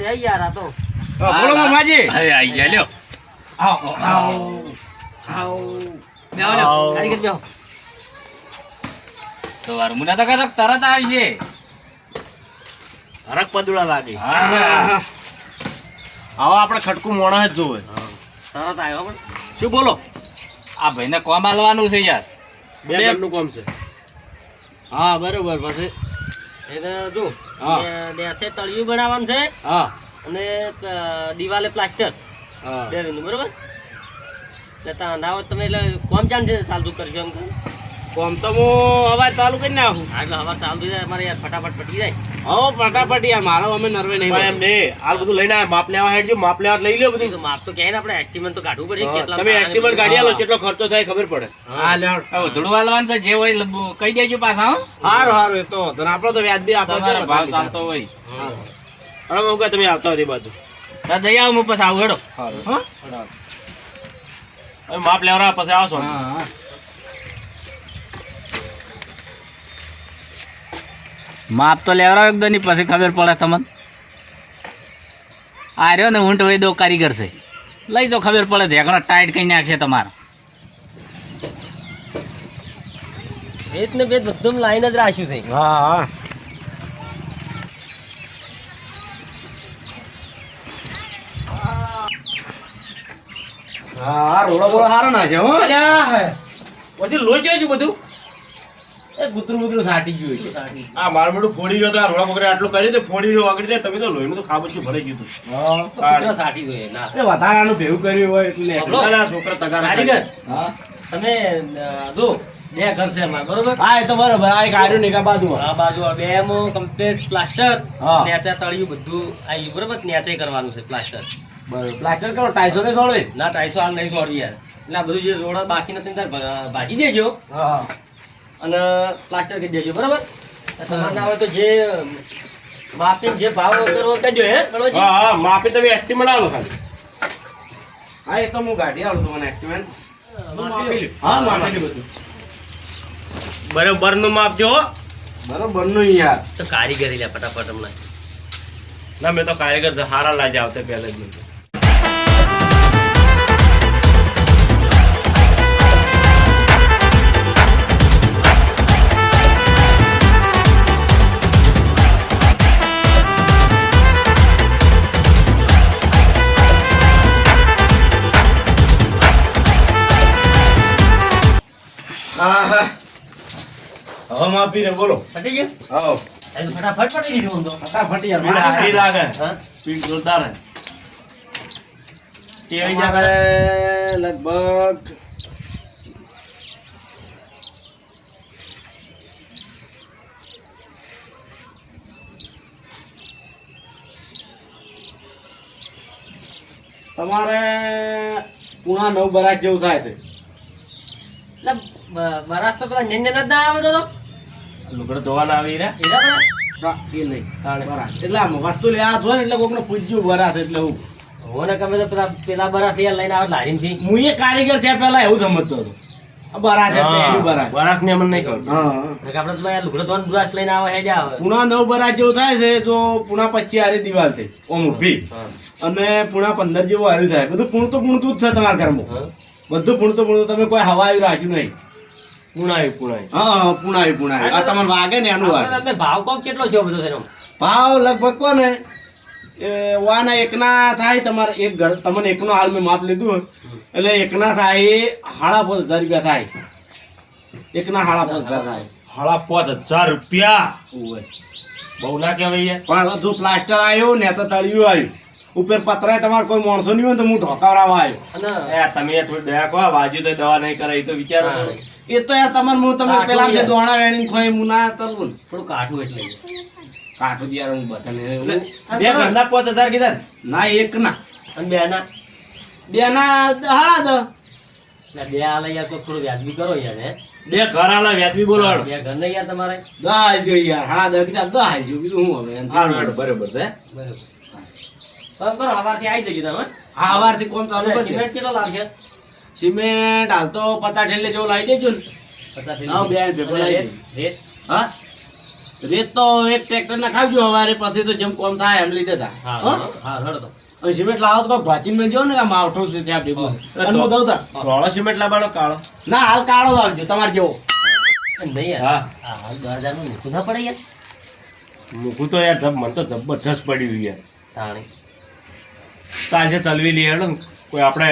જ હે યાર આ તો બોલો મામાજી. હવે આઈ ગયા લ્યો. આવો આવો બેહો લ્યો, કારીગર બેહો. તો વરમુના તો કદાચ તરત આવી છે. હરક પદુડા લાગે. આવો આપણે ખટકું મોણા જ જોવે. તરત આવ્યો પણ. શું બોલો? આ ભાઈને કોમ હાલવાનું છે યાર. બે નું કોમ છે. હા બરોબર પછી? એને જો છે તળિયું બનાવવાનું છે. હા. અને દિવાલે પ્લાસ્ટર. બરોબર? એટલે ના હોય તમે એટલે કોમ જાણ છે ચાલતું કરજો એમ કહું. કોમ તો હું હવા ચાલુ કરી નાખું. એટલે હવા ચાલુ થઈ જાય અમારે યાર ફટાફટ પટી જાય. હો ફટાફટ યાર મારો અમે નર્વે નહીં એમ ને હાલ બધું લઈને આવ્યા માપ લેવા હેડજો માપ લેવા લઈ લ્યો બધું. માપ તો કહે ને આપણે એસ્ટિમેટ તો કાઢવું પડે કેટલા તમે એસ્ટિમેટ કાઢી આલો કેટલો ખર્ચો થાય ખબર પડે. હા લ્યો. હવે ધૂળું છે જે હોય કહી દેજો પાછા હો. હારું હારું એ તો ધન આપણો તો વ્યાજ બી આપણો ભાવ ચાલતો હોય. હવે હું કહે તમે આવતા હતી બાજુ. જઈ આવું હું પછી આવું હેડો. હા માપ લેવરા પછી આવશો. હા, હા. માપ તો લેવડાવ એકદમની પછી ખબર પડે તમને. આ રહ્યો ને ઊંટ વૈદો કારીગર છે. લઈ તો ખબર પડે ઢેકણો ટાઈટ કઈ નાખશે તમારે. ભેદ ને ભેદ બધું લાઈન જ રાખ્યું છે. હા હા. હા રોડો બોળો સારો ના છે હો. પછી લોહી બધું. એ કૂતરું બુતરું સાટી ગયું છે. આ મારું બેટું ફોડી ગયો તો આ રોડા પકડે આટલું કર્યું તો ફોડી ગયો આગળ જાય તમે તો લોહીનું તો ખાબુચી ભરાઈ ગયું હતું. હા. સાટી જોઈએ ના. એ વધારાનું ભેગું કર્યું હોય એટલે બોલો. અલા, આ છોકરા તગારા હા. તમે જો બે ઘર છે અમારે બરોબર? હા એ તો બરોબર. આ એક આર્યું ને એક આ બાજુ બે માં કમ્પ્લીટ પ્લાસ્ટર હા. તળિયું બધું આવી બરોબર? નેચે કરવાનું છે પ્લાસ્ટર બરોબર. પ્લાસ્ટર કરો ટાઈસો ને સોળવે? ના ટાઈસો હાલ નહીં સોડવી યાર. એટલે આ બધું જે રોડ બાકી નથી બાકી તાર ભાજી દેજો. હા. અને પ્લાસ્ટર કરી દેજો બરાબર? તમારે ના હોય તો જે માપી જે ભાવ કરવો કરજો હે બરોબર? હા હા માપી તમે એસ્ટિમેટ આલો ખાલી. હા એ તો હું ગાડી આવું છું મને એક્ટિવેન્ટ માપી હા માપેલી બધું બરોબરનું માપ જો હો. બરોબરનું યાર. તો કારીગરી લે ફટાફટ હમણાં. ના મેં તો કારીગર હારા લાજ આવતે પહેલે જ મને. હા હા હવે માપી રે બોલો. ફટી ગયું? આવો. ફટાફટ ફટી દીધું તો. ફટાફટ યાર હારી લાગે. હા. સ્પીડ જોરદાર હે. ટેવાઈ જા અમારે લગભગ તમારે પૂણા નવ બરાક જેવું થાય છે. બરાસ તો પેલા નેન જ ના આવે તો લુગડો ધોવાના આવી રહ્યા? એના બરાસ એ નહીં. બરાક એટલે આમ વસ્તુ લે ને એટલે કોકને પૂછ્યું બરાસ એટલે હું. હોને ગમે તો પેલા પેલા બરાસ યાર લઈને આવે લારીમથી હું એ કારીગર થયા પહેલા એવું સમજતો હતો. આ બરાસ એટલે એની બરાસ ને અમને નહીં ખબર. હા આપણે તો યાર લુગડો ધોવાનું બ્રશ લઈને આવે હેડે આવે. પૂણા નવ બરાક જેવું થાય છે તો પૂણા પચીસ હારી દિવાલ થઈ ઓમ ઊભી અને પુણા પંદર જેવું હાર્યું થાય. બધું પૂણતું પૂણતું જ છે તમારા ઘરમાં. બધું પૂણતું પૂણતું તમે કોઈ હવા આવ્યું રાખ્યું નહીં. પુણાય પુણાય હા હા પુણાઈ પૂણાયું આ તમને વાગે ને એનું વાગે. આપણે ભાવ કોક કેટલો થયો બધો ભાવ લગભગ કોને એ વાના એકના થાય તમારે એક ઘર તમને એકનો હાલ મેં માપ લીધું હોય. એટલે એકના થાય એ સાડા પાંચ હજાર રૂપિયા થાય. એકના સાડા પાંચ હજાર થાય. પાંચ હજાર રૂપિયા. બહુ ના કહેવાય પણ જો પ્લાસ્ટર આવ્યું ને તો તળિયું આવ્યું. ઉપર પતરાય તમારે કોઈ માણસો નહીં હોય તો હું ઢોકાવડાવવા આવ્યો એ તમે થોડી દયા કહો વાજુ તો દવા નહીં કરે એ તો વિચારો. એ તો યાર તમારે હું તમે પેલા જે દોણા વેણી ખોઈ હું ના તરવું થોડું કાઠું એટલે કાઠું જ યાર હું બધાને બે ઘરના પોત હજાર કીધા ના. એક ના. અને બે ના બે ના હાડા દો બે આલે યાર તો થોડું વ્યાજબી કરો યાર હે? બે ઘર આલે વ્યાજબી બોલો. બે ઘર ને યાર તમારે. દહાઈ જો યાર હા દસ કીધા જો બીજું હું હવે? હારું હારું, બરોબર છે. બરોબર. બરાબર હવારથી આવી જજો તમે. હા સવારથી કોણ ચાલુ કરી સિમેન્ટ કેટલો લાવશે? સિમેન્ટ હાલ તો પચાસ ઠેલે જેવો લાવી દેજો ને. પચાસ હા, બે ભેગો લાવી રેત રેત. હા? રેત તો એક ટ્રેક્ટર ના ખાવજો હવારે પછી તો જેમ કોમ થાય એમ લીધે તા હા હો? તો. સિમેન્ટ લાવો તો ભાચીને મેં જો ને આ માવઠો છે ત્યાં ભેગું. અને હું તા. સિમેન્ટ લાવવાનો કાળો. ના હાલ કાળો લાવજો તમારે જેવો. નહીં યાર. હા. આ હાલ દસ હજારનું મૂકવું ના પડે યાર. મૂકું તો યાર જબ- મને તો જબરજસ્ત પડ્યું યાર. તાણી. તો આજે ચલવી લઈએ હેડો ને. કોઈ આપણે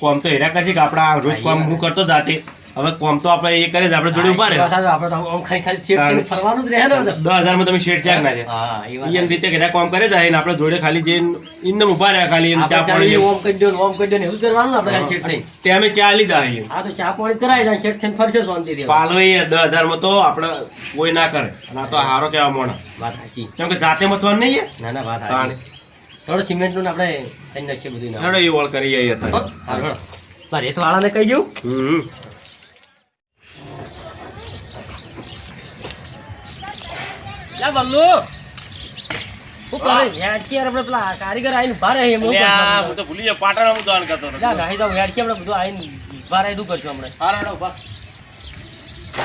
કોમ તો હેરા કરશે કે આપણા રોજ કોમ હું કરતો જાતે. હવે કોમ તો આપણે એ કરે જ આપણે જોડે ઊભા રહે. આપણે તો આમ ખાલી ખાલી શેઠ ફરવાનું જ રહે ને બધું. દસ હજારમાં તમે શેઠ ચાક ના છે હા એમ રીતે ઘરે કોમ કરે જાય ને આપણે જોડે ખાલી જઈને ઇન્દમ ઊભા રહ્યા ખાલી એમ ચા પાણી ઓમ કરી દો ઓમ કરી દો ને એવું કરવાનું આપણે શેઠ થઈ તે અમે ચા લીધા અહીં હા તો ચા પાણી કરાય જાય શેઠ થઈને ફરશે શાંતિથી. પાલો એ દસ હજારમાં તો આપણે કોઈ ના કરે. અને આ તો હારો કેવા મોણા વાત સાચી. કેમ કે જાતે મતવાનું નહીં ના ના વાત સાચી. થોડો સિમેન્ટનું આપણે કરી નાખીએ બધું હેડો એ વળ કરી આવીએ હો? અત્યારે. હારું, મારે તો વાળાને કહી ગયું લા બલ્લુ. કારીગર આવીને હું તો ભૂલી ગયો પાટણ હું કરતો હતો. બધું આવીને ઊભા રહે શું કરશું હમણાં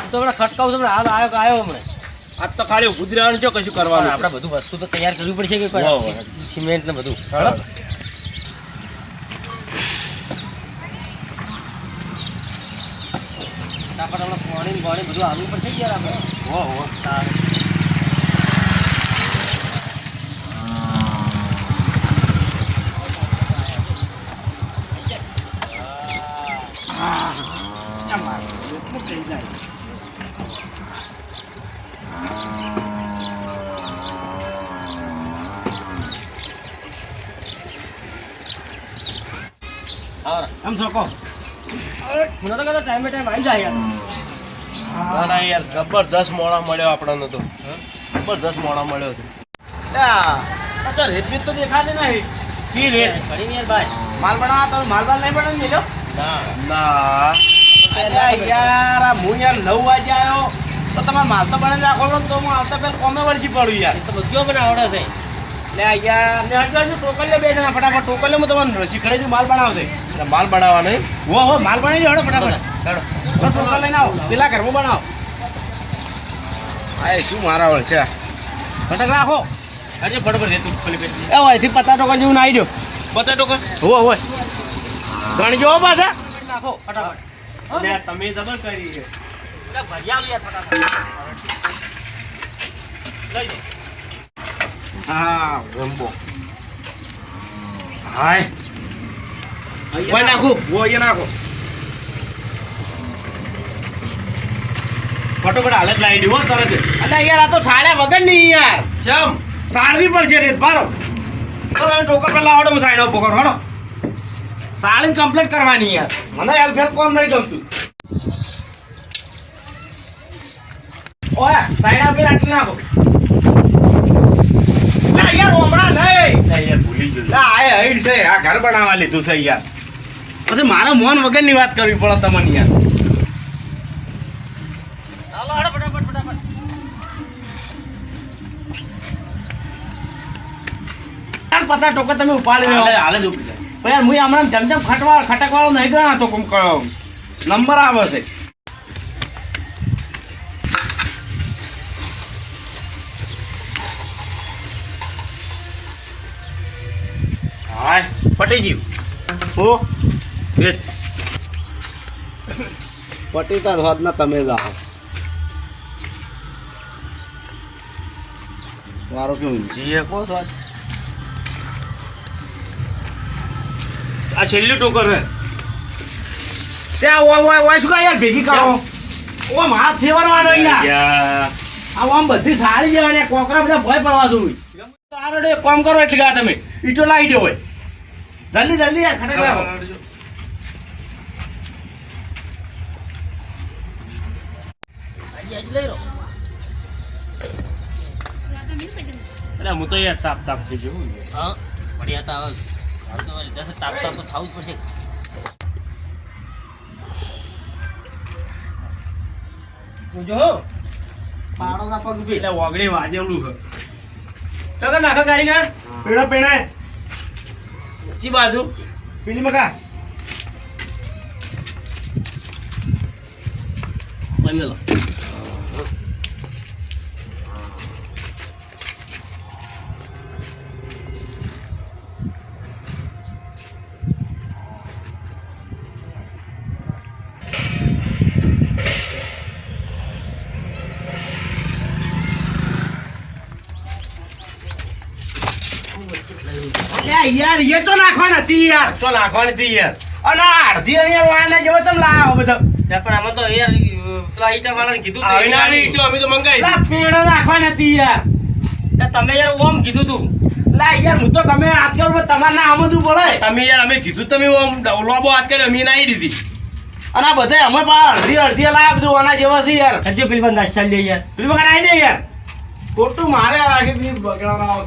તો હમણાં ખટકાવું છું હમણાં હાલ આવ્યો આવ્યો હમણાં. આજ તો ખાલી ઊભું રહેવાનું છે કશું કરવાનું આપણે બધું વસ્તુ તો તૈયાર કરવી પડશે કે સિમેન્ટ ને બધું? પાણી પાણી બધું આવવું પડશે યાર આપણે? હો, હો. એમ છો કહો મને તો ટાઈમે ટાઈમ આવી જાય યાર ના ના યાર જબરજસ્ત મોણા મળ્યો આપણને તો જબરજસ્ત મોણા મળ્યો છે આ તો તો દેખાતી નહીં કી ઘણી યાર ભાઈ માલ બનાવવા તમે માલ બાલ નહીં બનાવી મેલ્યો ના ના યાર આ હું યાર નવ વાગે આવ્યો તો તમારે માલ તો બને રાખો તો હું આવતા પહેલા કોમે વળગી પડું યાર તો બધું મને આવડે છે લે યાર ને હટજો હટજો ટોકલ્યો બે જણા ફટાફટ. ટોકલ્યો હું તમને શીખડાઈ માલ બનાવશે માલ બનાવવા નહીં હો હો માલ બનાવી હડો ફટાફટ. હડો લઈને આવો. પેલા ઘરમાં બનાવો. આ શું મારા વળ છે? ફટાક રાખો. આજે બરોબર રહેતું પેલી પેલી એ હોયથી પત્તા ટોકલ જેવું નાઈ દો. બતાડો કર હો હોય. ગણજો હો પાછા. નાખો ફટાફટ. લે, તમે જબર કરી છે ભર્યા ફટાફટ. લઈ જાઓ હા રંબો હાય. ઓય નાખું. ઓય નાખો. ફટોફટ હાલત લાવી દઉં તરત. અલ્યા યાર આ તો સાડ્યા વગર નહીં યાર. ચમ. સાડવી પડશે રેત બારો ટોકર પર લાવડો હું સાઈડ કરો હડો. સાડી કમ્પ્લીટ કરવાની યાર. મને હેલ્પ હેલ્પ કોમ નહીં ગમતું. ઓય સાઈડ આપી રાખી નાખો ના યાર હમણાં નહીં ના યાર ભૂલી ગયો ના છે આ ઘર બનાવવા લીધું છે યાર પછી મારા મોન વગરની વાત કરવી પડે તમને યાર પતા ટોકર તમે ઉપાડી હાલે લો. હાલે જ ઉપડી જાય. પણ યાર હું હમણાં જમ જમ ખટવા ખટકવાળો નહીં ગયો તો કોમ નંબર આવે છે. પટી ગયું. હો. જ હોત ના તમે જાઓ મારો કે ઊંચી હે કો સ્વાદ આ છેલ્લી ટોકર હે. ત્યાં ઓય ઓય ઓય શું યાર ભેગી કરો. ઓમ હાથ ફેરવાનો અહીંયા. આ આમ બધી સારી જવાની કોકરા બધા ભય પડવા જોઈ તારડે કામ કરો એટલે કા તમે. ઈટો લાવી દો હોય. જલ્દી જલ્દી યાર ખટક રાખો. હજી હજી લઈ લો અલા, હું તો યાર તાપ તાપ થઈ ગયો હા. પડ્યા તો હવે હાલ તો દસ તાપ તાપ તો થવું જ પડશે. જો પાડો ના પગ ભી. એટલે ઓગળી વાજેલું છે. તો કે નાખો કારીગર પેડા પેણા ચી બાજુ. પેલી મકા. બનેલો યાર એ તો નાખવા નથી યાર. ચો નાખવાની હતી યાર. અને આ અડધી અહીંયા વાના જેવો તમે લાવો બધો. ત્યાં પણ આમાં તો યાર પેલા ઈટા વાળાને કીધું તું એના ઈટો અમે તો મંગાવી. લા પેડો નાખવા નથી યાર. તમે યાર ઓમ કીધું તું. લા યાર હું તો ગમે હાથ કરું તમારે ના સમજવું પડે તમે યાર અમે કીધું તમે ઓમ લોબો હાથ કર્યો અમે નાઈ દીધી. અને આ બધા અમે પા અડધી અડધી લાયા બધું આના જેવા છે યાર. સજ્જો પેલી બંધ ચાલી યાર. પેલી વખત આવી દે યાર. ખોટું મારે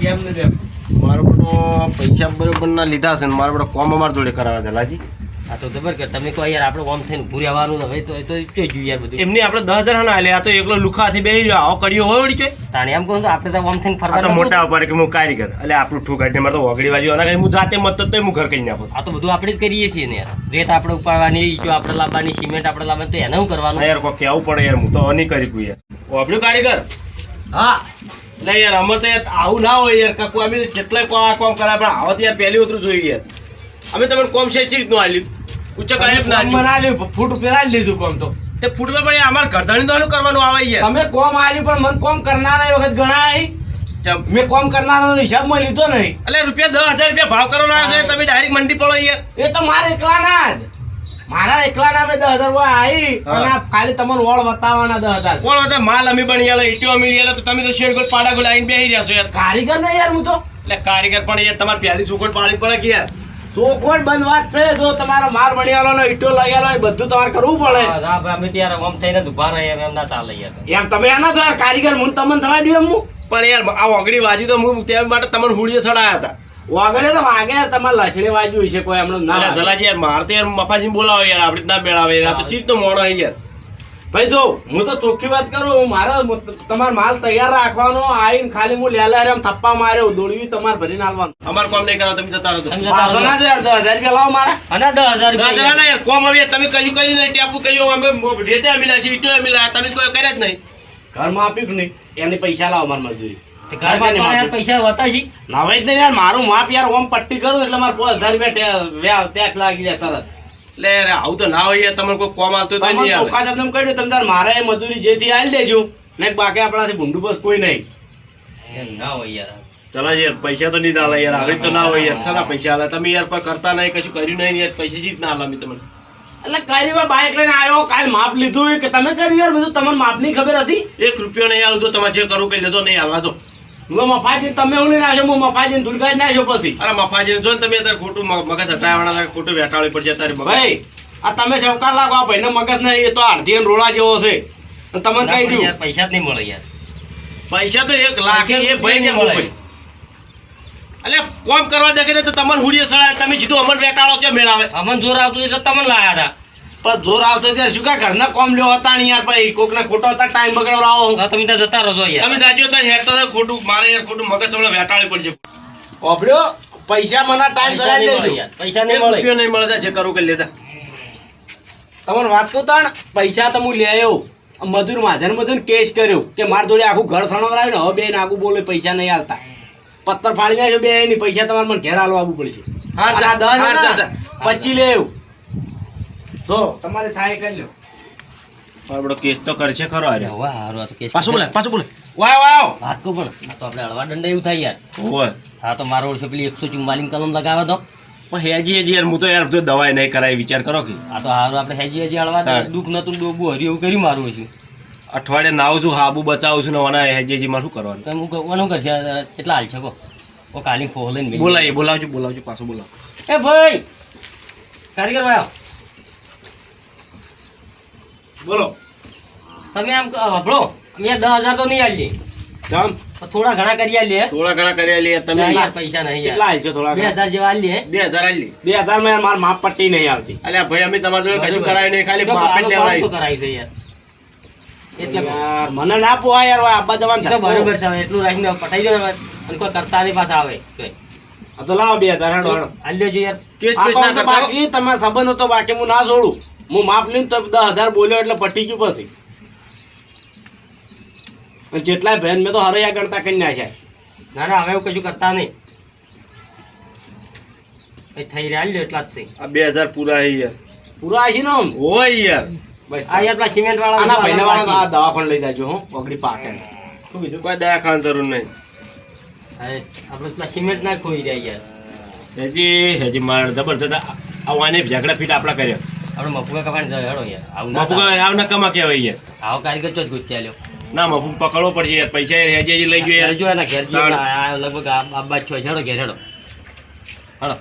કેમ ને તેમ મારો બધો પૈસા બરોબર ના લીધા છે ને મારો બધો કોમ અમાર જોડે કરાવે છે લાજી. આ તો જબર કે તમે કહો યાર આપણે ઓમ થઈને ભૂરી આવવાનું હવે તો એ તો જોઈ જ યાર બધું. એમને આપણે દસ હજાર ના લે આ તો એકલો લુખાથી બેહી રહ્યો આવો કર્યો હોય વળી કે? તાણે એમ કહું તો આપણે તો ઓમ થઈને ફરવા તો મોટા ઉપર કે હું કારીગર એટલે આપણું ઠુકાડી મારે તો ઓગળી બાજુ અને હું જાતે મત તો હું ઘર કરી નાખું. આ તો બધું આપણે જ કરીએ છીએ ને યાર. રેત આપણે ઉપાડવાની ઈટો આપણે લાવવાની સિમેન્ટ આપણે લાવવાની તો એને હું કરવાનું? યાર કોઈ કહેવું પડે યાર હું તો નહીં કરી કું યાર. આપણું કારીગર. હા. એટલે યાર અમે તો યાર આવું ના હોય યાર કાકુ અમે કેટલાય કોમ આ કોમ કરાય પણ આવા તો યાર પહેલી ઉતરું જોઈએ યાર. અમે તમને કોમ છે ચીજનું આલ્યું. ઉચ્ચ કાલ્યું ના આલ્યું. ફૂટ પહેરાવી લીધું કોમ તો. તે ફૂટવા પણ અમારે ઘરધણી તો કરવાનું આવે યાર. તમે કોમ આલ્યું પણ મને કોમ કરનારા એ વખત ગણાય. મેં કોમ કરનારાનો હિસાબમાં લીધો નહીં. એટલે રૂપિયા દસ હજાર રૂપિયા ભાવ કરવાનો આવે છે તમે ડાયરેક્ટ મંડી પડો યાર. એ તો મારા એકલાના જ. મારા એકલાના નામે દસ હજાર રૂપિયા આવી અને ખાલી તમને ઓળ બતાવવાના દસ હજાર. કોણ હતા? માલ અમે બની ગયા ઈટો અમી ગયા તો તમે તો શેર ગોળ પાડા ગોળ આવીને બેહી રહ્યા છો યાર. કારીગર ને યાર હું તો. એટલે કારીગર પણ યાર તમારે પહેલી સુકોટ પાડી પડે કે યાર? ચોખવટ બંધ વાત છે જો તમારો માલ બની ઈટો લઈ આલો બધું તમારે કરવું પડે. ના, અમે ત્યારે આમ ઓમ થઈને ઊભા રહ્યા એમ ના ચાલે યાર એમ તમે એના તો યાર કારીગર હું તમને થવા દઉં એમ હું. પણ યાર આ ઓગળી વાજી તો હું ત્યાં માટે તમને હુડીએ સડાયા હતા. વાગડે તો વાગે તમારે લસણી વાજ્યું છે કોઈ એમનું ના જલાજી યાર મારે તો યાર મફાજી બોલાવો યાર આપણે ના બેડાવે યાર તો ચીજ તો મોણો યાર. ભાઈ જો હું તો ચોખ્ખી વાત કરું હું મારા તમારો માલ તૈયાર રાખવાનો આવીને ખાલી હું લેલા એમ થપ્પા માર્યો દોડવી તમારે ભરી આલવાનું અમારે કોમ નહીં કરો તમે જતા રહો પાછો ના દસ હજાર રૂપિયા લાવો મારા. અને દસ હજાર ના રૂપિયા ના યાર કોમ હવે તમે કયું કર્યું નહીં ટેપુ કર્યું અમે રેતે અમીલા છે ઈટો અમીલા તમે કોઈ કર્યા જ નહીં. ઘરમાં આપ્યું કે નહીં? એને પૈસા લાવો મારી મજૂરી. જ યાર મારું માપ યાર ઓમ પટ્ટી કરું એટલે મારે પાંચ હજાર રૂપિયા ટેક્સ લાગી જાય તરત. એટલે આવું તો ના હોય યાર તમારે કોઈ કોમ આવતો તો તમને નહીં આવે. ચોખ્ખા કહ્યું તમે તાર મારે મજૂરી જેથી આલી દેજો. ને બાકી આપણાથી ભૂંડું બસ કોઈ નહીં. ના હોય યાર. ચલા યાર પૈસા તો નહીં ચાલે યાર આવી તો ના હોય યાર. ચલા પૈસા હાલે તમે યાર કોઈ કરતા નહીં કશું કર્યું નહીં યાર પૈસા જીત ના આલે તમને? એટલે કઈ વાર બાઇક લઈને આવ્યો કાલ માપ લીધું કે તમે કર્યું યાર બધું તમને માપની ખબર હતી? એક રૂપિયો નહીં આલું તમે જે કરવું કઈ લેજો નહીં હાલવા જો. મફાજી તમે હું આવ્યો હું મફાજી ધુલકાઈ નાખ્યો પછી. અરે મફાજી જો ને તમે અત્યારે ખોટું મગજ હટાવવાના ખોટું વેટાળી પડશે અત્યારે ભાઈ આ તમે સહકાર લાગો આ ભાઈનો મગજ નહીં એ તો અને રોળા જેવો છે. તમને કઈ દઉં. યાર પૈસા જ નહીં મળે યાર. પૈસા તો એક લાખ એ ભાઈ ને મળે. એટલે કોમ કરવા દે તો તમને હુડીએ સળાય તમે જીધું અમર વેટાળો કે મેળાવે? અમન જોર આવતું એટલે તમને લાયા હતા. પણ જોર આવતો ત્યારે શું કા ઘરના કોમ લ્યો હતા નહીં યાર ભાઈ કોકને ખોટો હતા ટાઈમ બગડાવડાવો હા, તમે ત્યાં જતા રહો યાર તમે જાજો તો હેઠતા તો ખોટું મારે યાર ખોટું મગજ હમણાં વેટાળી પડશે ઓભળ્યો? પૈસા મને ટાઈમ કરાવી દેજો. પૈસા નહીં મળે. રૂપિયો નહીં મળે જા, કરી લેતા. તમને વાત કહું તાણ પૈસા તો હું લે આવ્યો. મધુર માધન મધુર કેસ કર્યો કે મારા જોડે આખું ઘર સણવરાયું ને હવે બે આખું બોલે પૈસા નહીં આવતા પત્તર ફાડી નાખ્યો બે એની પૈસા તમારે મને ઘેર હાલવા આવવું પડશે. પચી લે એવું તો તમારે થાય કરી લો. મારો કેસ તો કરશે ખરો આજે. વાહ, હારો આ તો કેસ પાછો બોલે પાછો બોલે. વાહ વાહ. વાત કહું પણ તો આપણે હળવા દંડ એવું થાય યાર. ઓય. હા તો મારો ઓળખે પેલી એકસો ચુમ્માલીસ કલમ લગાવવા દો પણ હેજી હેજી યાર હું તો યાર જો દવાઈ નહીં કરાય વિચાર કરો કે. આ તો હારું આપણે હેજી હેજી હળવા. દુઃખ નતું ડોબું હર્યું એવું કર્યું મારું છું અઠવાડિયે નાવ છું હાબુ બચાવું છું ને ઓના હેજી હેજી મારું કરવાનું? તમે હું કરશે કેટલા હાલ છે કો ઓ કાલી ફોહ લઈને બેસી બોલાવજો બોલાવજો પાછું બોલાવ. એ ભાઈ કારીગર ભાઈ આવો. બોલો. તમે આમ હભળો. મેં દસ હજાર તો નહીં આલીએ કામ? થોડા ઘણા કરી આલીએ થોડા ઘણા કરી લે તમે? યાર પૈસા નહીં કેટલા આલજો થોડા બે ઘણા? હજાર જેવા આલીએ બે હજાર આલી બે હજારમાં માર માપ પટ્ટી નહીં આવતી. અલ્યા ભાઈ અમે તમારા જોડે કશું કરાય નહીં ખાલી માપ જ કામ તો છે યાર. એટલે યાર, મને ના પોહાય યાર આબા જવાનું એ તો બરોબર છે એટલું રાખીને પટાઈ દો ને અને કોઈ કરતા નહીં પાછા આવે. તો લાવો બે હજાર હેડો હેડો. આલી દેજો યાર. કેસ આ પેસ ના તમારા સંબંધ બાકી હું ના છોડું હું માફ લઈને તો દસ હજાર બોલ્યો એટલે પટી ગયું પછી. જેટલા જેટલાય બહેન મેં તો હરૈયા ગણતા કરી નાખ્યા. ના ના હવે એવું કશું કરતા નહીં. એ થઈ રહ્યા આલી એટલા જ છે. આ બે હજાર પૂરા હે યાર. પૂરા છે ને. હોય યાર. બસ આ યાર પેલા સિમેન્ટ વાળા આના ભાઈને વાળા આ દવાખાને લઈ જાજો હો ઓગળી પાકે શું બીજું કોઈ દયા ખાન જરૂર નહીં. આપણે પેલા સિમેન્ટ ના ખોઈ રહ્યા યાર. હજી હજી મારે જબરજસ્ત આવવાની ઝઘડા ફીટ આપણા કર્યો. આપણે મફુકા કપાણ જાય હેડો યાર આવું ના મફુ ચાલે. આવ નકામા કહેવાય યાર આવો કારીગર જ ના મફુ પકડવો પડશે યાર પૈસા લઈ ગયો જો એના ઘેર લગભગ આ આ બાદ છો હેડો ઘેર હેડો. હેડો